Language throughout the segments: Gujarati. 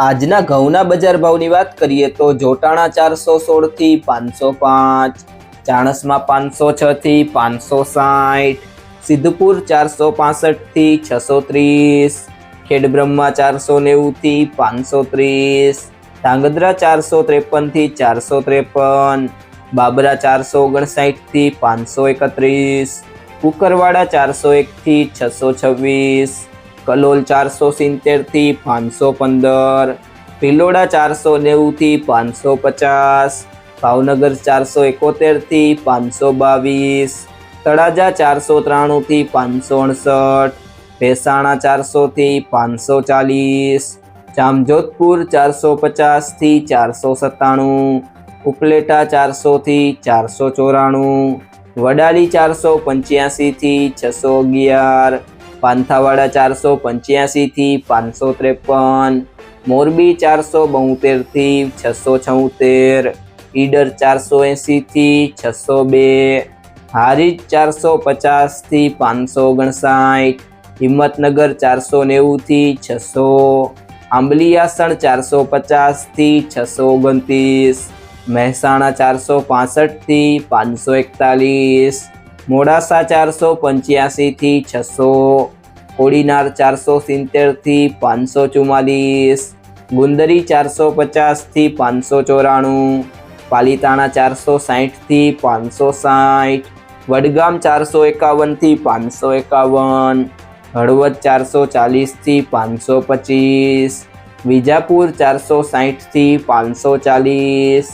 આજના ઘઉંના બજાર ભાવની વાત કરીએ તો જોટાણા ચારસો સોળથી પાંચસો પાંચ, ચાણસમાં પાંચસો છથી પાંચસો સાઠ, સિદ્ધપુર ચારસો પાસઠથી છસો ત્રીસ, ખેડબ્રહ્મા ચારસો નેવુંથી પાંચસો ત્રીસ, ધાંગધ્રા ચારસો ત્રેપનથી ચારસો ત્રેપન, બાબરા ચારસો ઓગણસાઠથી પાંચસો એકત્રીસ, કુકરવાડા ચારસો એકથી છસો છવ્વીસ કલોલ ચારસો સિત્તેરથી પાંચસો પંદર, ભિલોડા ચારસો નેવુંથી પાંચસો પચાસ, ભાવનગર ચારસો એકોતેરથી પાંચસો બાવીસ, તળાજા ચારસો ત્રાણુંથી પાંચસો અડસઠ, ભેસાણા ચારસોથી પાંચસો ચાલીસ, જામજોધપુર ચારસો પચાસથી ચારસો સત્તાણું, ઉપલેટા ચારસોથી ચારસો ચોરાણું, વડાલી ચારસો પંચ્યાસીથી છસો અગિયાર પાંથાવાડા ચારસો પંચ્યાસીથી પાંચસો ત્રેપન, મોરબી ચારસો બોતેરથી છસો છોતેર ઈડર ચારસો એંસીથી છસો બે, હારીજ ચારસો પચાસથી પાંચસો ઓગણસાઠ, હિંમતનગર ચારસો નેવુંથી છસો આંબલીયાસણ ચારસો પચાસથી છસો ઓગણત્રીસ, મહેસાણા ચારસો પાસઠથી પાંચસો એકતાલીસ મોડાસા ચારસો પંચ્યાસીથી છસો, કોડીનાર ચારસો સિત્તેરથી પાંચસો ચુમ્માલીસ, ગુંદરી ચારસો પચાસથી પાંચસો ચોરાણું, પાલીતાણા ચારસો સાહીઠથી પાંચસો સાઠ વડગામ ચારસો એકાવનથી પાંચસો એકાવન, હળવદ ચારસો ચાલીસથી પાંચસો પચીસ, વિજાપુર ચારસો સાહીઠથી પાંચસો ચાલીસ,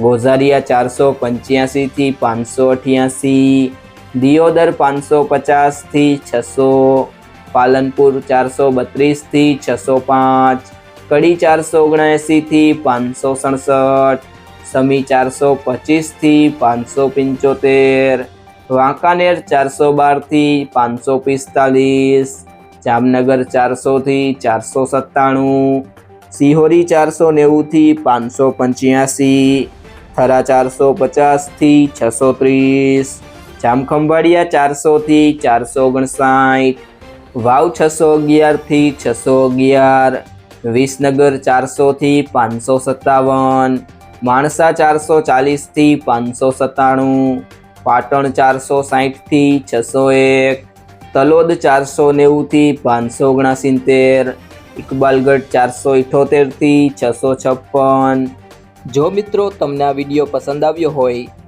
ગોઝારિયા ચારસો પંચ્યાસીથી પાંચસો અઠ્યાસી દિયોદર પાંચસો પચાસથી છસો, પાલનપુર ચારસો બત્રીસથી છસો પાંચ, કડી ચારસો ઓગણએંસીથી પાંચસો સડસઠ, સમી ચારસો પચીસથી પાંચસો પંચોતેર, વાંકાનેર ચારસો બારથી પાંચસો પિસ્તાલીસ, જામનગર ચારસોથી ચારસો સત્તાણું, સિહોરી ચારસો નેવુંથી પાંચસો પંચ્યાસી, થરા ચારસો પચાસથી છસો ત્રીસ જામખંભાળિયા ચારસોથી ચારસો ઓગણસાઠ, વાવ છસો અગિયારથી છસો અગિયાર, વિસનગર ચારસોથી પાંચસો સત્તાવન, માણસા ચારસો ચાલીસથી પાંચસો સત્તાણું, પાટણ ચારસો સાહીઠથી છસો એક, તલોદ ચારસો નેવુંથી પાંચસો ઓગણસિત્તેર, ઇકબાલગઢ ચારસો ઇઠોતેરથી છસો છપ્પન. જો મિત્રો તમને આ વીડિયો પસંદ આવ્યો હોય